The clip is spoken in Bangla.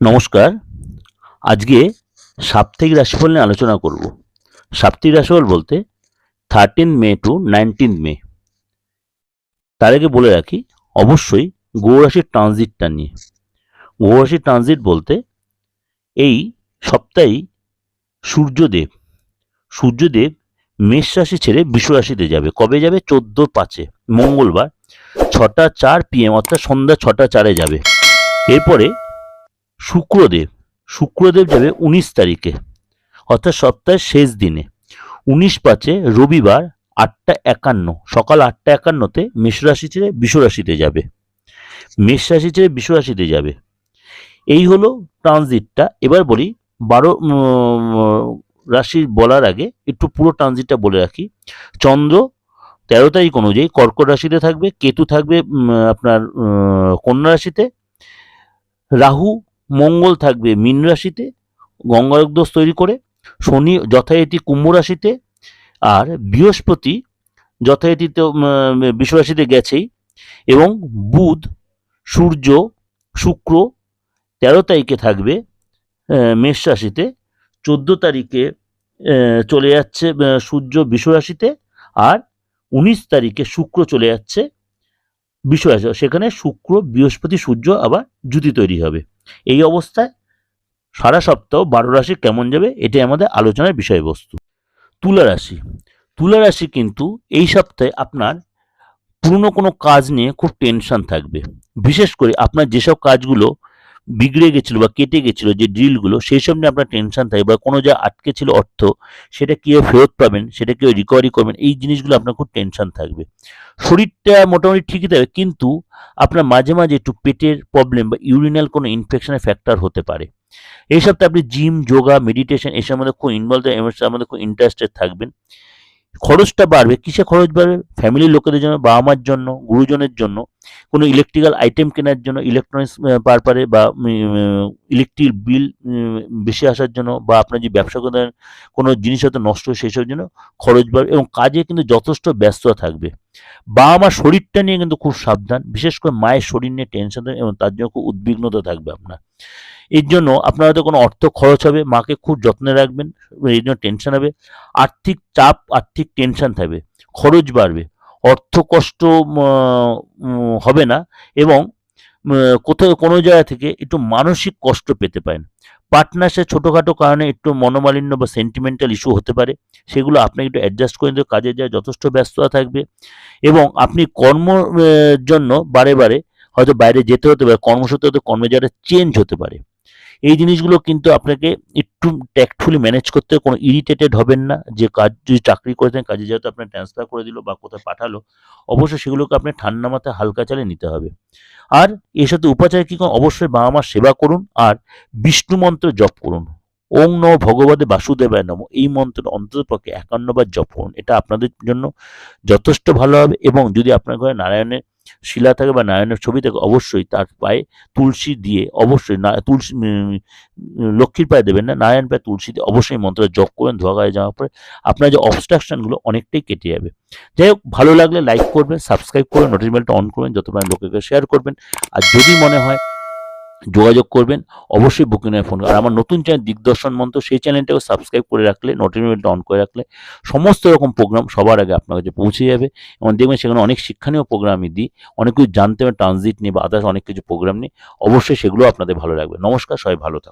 নমস্কার। আজকে সাপ্তাহিক রাশিফল নিয়ে আলোচনা করব। সাপ্তাহিক রাশিফল বলতে thirteen May to nineteen May. তার আগে বলে রাখি, অবশ্যই গৌরাশির ট্রানজিটটা নিয়ে। গৌরাশির ট্রানজিট বলতে এই সপ্তাহেই সূর্যদেব। সূর্যদেব মেষ রাশি ছেড়ে বিশ্ব রাশিতে যাবে। কবে যাবে? চোদ্দ পাঁচে, মঙ্গলবার। ছটা চার পিএম অর্থাৎ সন্ধ্যা ছটা চারে যাবে। এরপরে শুক্রদেব শুক্রদেব যাবে উনিশ তারিখে, অর্থাৎ সপ্তাহের শেষ দিনে। উনিশ পাঁচে রবিবার আটটা একান্ন, সকাল আটটা একান্নতে মেষ রাশি ছেড়ে বিষ রাশিতে যাবে। মেষরাশি ছেড়ে বিষ রাশিতে যাবে। এই হলো ট্রানজিটটা। এবার বলি, বারো রাশি বলার আগে একটু পুরো ট্রানজিটটা বলে রাখি। চন্দ্র তেরো তারিখ অনুযায়ী কর্কট রাশিতে থাকবে, কেতু থাকবে আপনার কন্যা রাশিতে। রাহু মঙ্গল থাকবে মীন রাশিতে গঙ্গারক দোষ তৈরি করে, শনি যথারীতি কুম্ভ রাশিতে, আর বৃহস্পতি যথারীতিতে বিশ্ব রাশিতে গেছেই, এবং বুধ, সূর্য, শুক্র তেরো তারিখে থাকবে মেষ রাশিতে, চোদ্দ তারিখে চলে যাচ্ছে সূর্য বিশ্ব রাশিতে, আর উনিশ তারিখে শুক্র চলে যাচ্ছে বিশ্বরাশি সেখানে শুক্র, বৃহস্পতি, সূর্য আবার জুতি তৈরি হবে। এই অবস্থায় সারা সপ্তাহ বারো রাশি কেমন যাবে? এটাই আমাদের আলোচনার বিষয়বস্তু। তুলা রাশি। তুলা রাশি কিন্তু এই সপ্তাহে আপনার পুরনো কোনো কাজ নিয়ে খুব টেনশন থাকবে। বিশেষ করে আপনার যেসব কাজগুলো বিগড়ে গেছিল বা কেটে গেছিল যে ড্রিলগুলো, সেই সব নিয়ে আপনার টেনশন থাকে বা কোনো যা আটকে ছিল অর্থ, সেটা কীভাবে ফেরত পাবেন, সেটা কীভাবে রিকভারি করবেন, এই জিনিসগুলো আপনার খুব টেনশন থাকবে। শরীরটা মোটামুটি ঠিকই থাকবে, কিন্তু আপনার মাঝে মাঝে একটু পেটের প্রবলেম বা ইউরিনাল কোনো ইনফেকশনের ফ্যাক্টর হতে পারে। এই সপ্তাহে আপনি জিম যোগা মেডিটেশন এসবের মধ্যে খুব ইনভলভ এর মধ্যে খুব ইন্টারেস্টেড থাকবেন। খরচটা বাড়বে, কিসে খরচ বাড়বে? ফ্যামিলির লোকেদের জন্য বাবা মার জন্য, গুরুজনের জন্য। কোনো ইলেকট্রিক্যাল আইটেম কেনার জন্য ইলেকট্রনিক্স পারপারে বা ইলেকট্রিক বিল বেশি আসার জন্য বা আপনার যে ব্যবসা করেন কোনো জিনিস হয়তো নষ্ট হয় সেসব জন্য খরচ বাড়বে এবং কাজে কিন্তু যথেষ্ট ব্যস্ততা থাকবে। বাবা মার শরীরটা নিয়ে কিন্তু খুব সাবধান, বিশেষ করে মায়ের শরীর নিয়ে টেনশন এবং তার জন্য খুব উদ্বিগ্নতা থাকবে আপনার। এর জন্য আপনার হয়তো কোনো অর্থ খরচ হবে, মাকে খুব যত্নে রাখবেন এই জন্য টেনশন হবে, আর্থিক চাপ, আর্থিক টেনশন থাকবে, খরচ বাড়বে, অর্থ কষ্ট হবে না এবং কোথাও কোনো জায়গা থেকে একটু মানসিক কষ্ট পেতে পারেন। পার্টনার্সের ছোটোখাটো কারণে একটু মনোমালিন্য বা সেন্টিমেন্টাল ইস্যু হতে পারে, সেগুলো আপনাকে একটু অ্যাডজাস্ট করে নিতে কাজে যায় যথেষ্ট ব্যস্ততা থাকবে এবং আপনি কর্ম জন্য বারে বারে হয়তো বাইরে যেতে হতে পারে, কর্মসূত্রে হয়তো কর্মে চেঞ্জ হতে পারে। এই জিনিসগুলো কিন্তু আপনাকে একটু ট্যাক্টফুলি ম্যানেজ করতে কোনো ইরিটেটেড হবেন না। যে কাজ, যদি চাকরি করেছেন, কাজে যেহেতু আপনার ট্রান্সফার করে দিল বা কোথায় পাঠালো, অবশ্যই সেগুলোকে আপনি ঠান্ডা মাথায় হালকা চালে নিতে হবে। আর এর সাথে উপাচারে কী করুন? অবশ্যই বাবা মার সেবা করুন আর বিষ্ণু মন্ত্র জপ করুন। ওং ন ভগবতে বাসুদেবায় নম। এই মন্ত্র অন্ততপক্ষে একান্নবার জপ করুন। এটা আপনাদের জন্য যথেষ্ট ভালো হবে এবং যদি আপনার ঘরে নারায়ণের শিলা থাকে বা নারায়ণের ছবি থাকে অবশ্যই তার পায়ে তুলসী দিয়ে অবশ্যই তুলসী লক্ষ্মীর পায়ে দেবেন না, নারায়ণ পায়ে তুলসী দিয়ে অবশ্যই মন্ত্র জপ করবেন ধোয়া গায়ে যাওয়ার পরে। আপনার যে অবস্ট্রাকশনগুলো অনেকটাই কেটে যাবে। যাই হোক, ভালো লাগলে লাইক করবেন সাবস্ক্রাইব করবেন নোটিফিকেশনটা অন করবেন যত পারেন লোকেকে শেয়ার করবেন। আর যদি মনে হয় যোগাযোগ করবেন। অবশ্যই বুকিং ফোন আর আমার নতুন চ্যানেল দিগদর্শন মন্ত্র সেই চ্যানেলটাকে সাবস্ক্রাইব করে রাখলে নোটিফিকেশনটা অন করে রাখলে, সমস্ত রকম প্রোগ্রাম সবার আগে আপনার কাছে পৌঁছে যাবে। এবং দেখবেন সেখানে অনেক শিক্ষণীয় প্রোগ্রাম আমি দিই। অনেক কিছু জানতে হবে ট্রানজিট নিয়ে বা আদার্স অনেক কিছু প্রোগ্রাম নিয়ে। অবশ্যই সেগুলো আপনাদের ভালো লাগবে। নমস্কার, সবাই ভালো